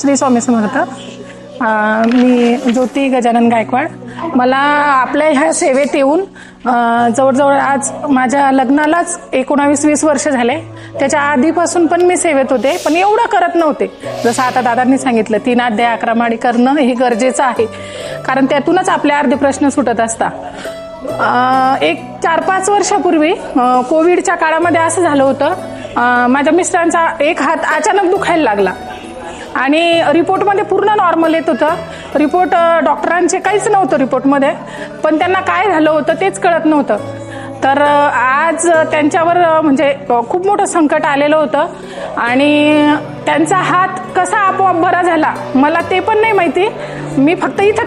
श्री स्वामी समर्थ मी ज्योती गजानन गायकवाड. मला आपल्या ह्या सेवेत येऊन जवळजवळ आज माझ्या लग्नालाच एकोणावीस वीस वर्ष झाले. त्याच्या आधीपासून पण मी सेवेत होते पण एवढं करत नव्हते. जसं आता दादांनी सांगितलं तीन अध्याय अकरा माडी करणं हे गरजेचं आहे. कारण त्यातूनच आपले अर्धे प्रश्न सुटत असतात. एक चार पाच वर्षापूर्वी कोविडच्या काळामध्ये असं झालं होतं माझ्या मिस्टरांचा एक हात अचानक दुखायला लागला. आणि रिपोर्टमध्ये पूर्ण नॉर्मल येत होतं. रिपोर्ट डॉक्टरांचे काहीच नव्हतं रिपोर्टमध्ये. पण त्यांना काय झालं होतं तेच कळत नव्हतं. तर आज त्यांच्यावर म्हणजे खूप मोठं संकट आलेलं होतं. आणि त्यांचा हात कसा आपोआप बरा झाला मला ते पण नाही माहिती. मी फक्त इथं